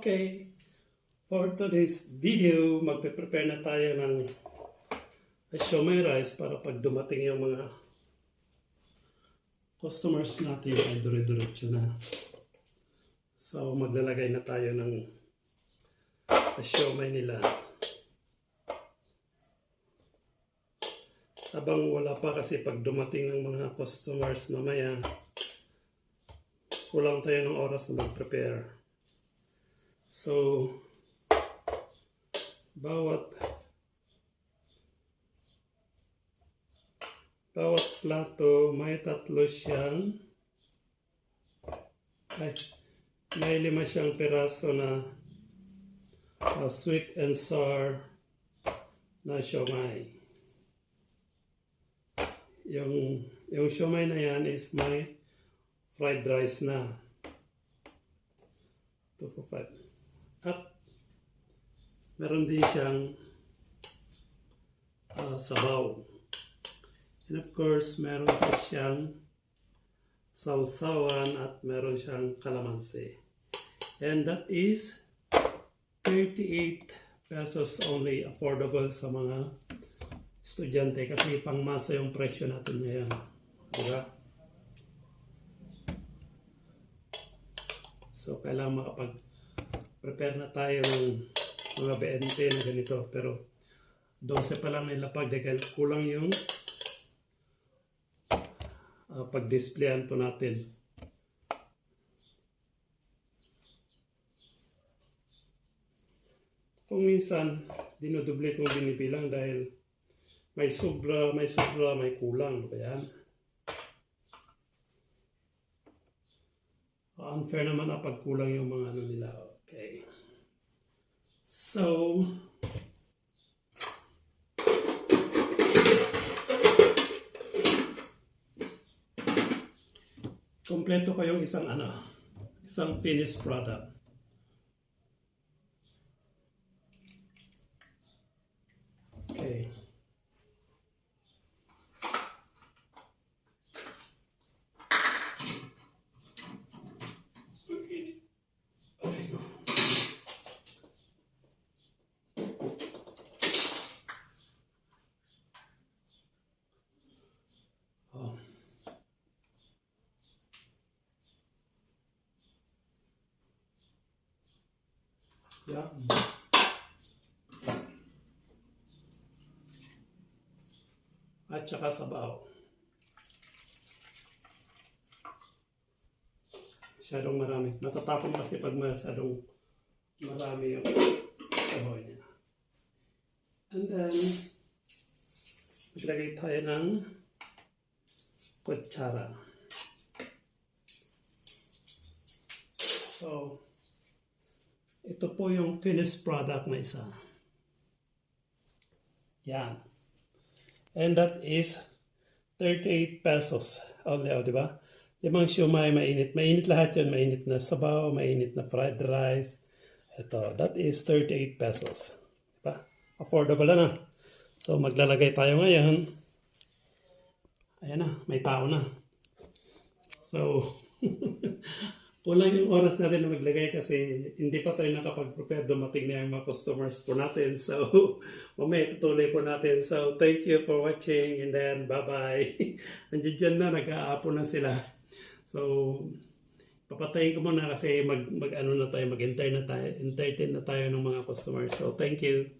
Okay, for today's video, magpe-prepare na tayo ng siomay rice para pag dumating yung mga customers natin ay dire-diretso na. So, maglalagay na tayo ng siomay nila. Habang wala pa kasi pag dumating ng mga customers mamaya, kulang tayo ng oras na mag-prepare. So, bawat bawat plato may tatlo siyang ay, may lima siyang peraso na uh, sweet and sour na siomay. Yung, yung siomay na yan is may fried rice na. 2 for 5. At meron din siyang ah, sabaw. And of course, meron sa siyang sausawan at meron siyang kalamansi. And that is 38 pesos only affordable sa mga estudyante kasi pangmasa yung presyo natin ngayon. Diba? So, kailangan makapag prepare na tayo ng mga 20 na ganito. Pero 12 pa lang nilapag dahil kulang yung uh, pag-displayan po natin. Kung minsan, dinodoble kong binibilang dahil may sobra, may sobra, may kulang. Ayan. Unfair naman na pagkulang yung mga ano nila. So, kompleto ko yung isang ano, isang finished product. Okay. Yeah. At saka sabaw. Masyadong marami. Natatapon kasi pag masyadong marami yung sabaw niya. And then, maglagay tayo ng kutsara. So, ito po yung finished product na isa. Yan. And that is 38 pesos only, oh, di ba? Limang siomay, mainit. Mainit lahat yun. Mainit na sabaw, mainit na fried rice. Ito, that is 38 pesos. Di ba? Affordable na. So, maglalagay tayo ngayon. Ayan na, may tao na. So, kulang yung oras natin na maglagay kasi hindi pa tayo nakapag-prepare. Dumating na yung mga customers po natin. So, mamaya tutuloy po natin. So, thank you for watching and then bye-bye. Nandiyan dyan na, nag-aapon na sila. So, papatayin ko muna kasi mag, mag na tayo, mag-entertain na tayo, entertain na tayo ng mga customers. So, thank you.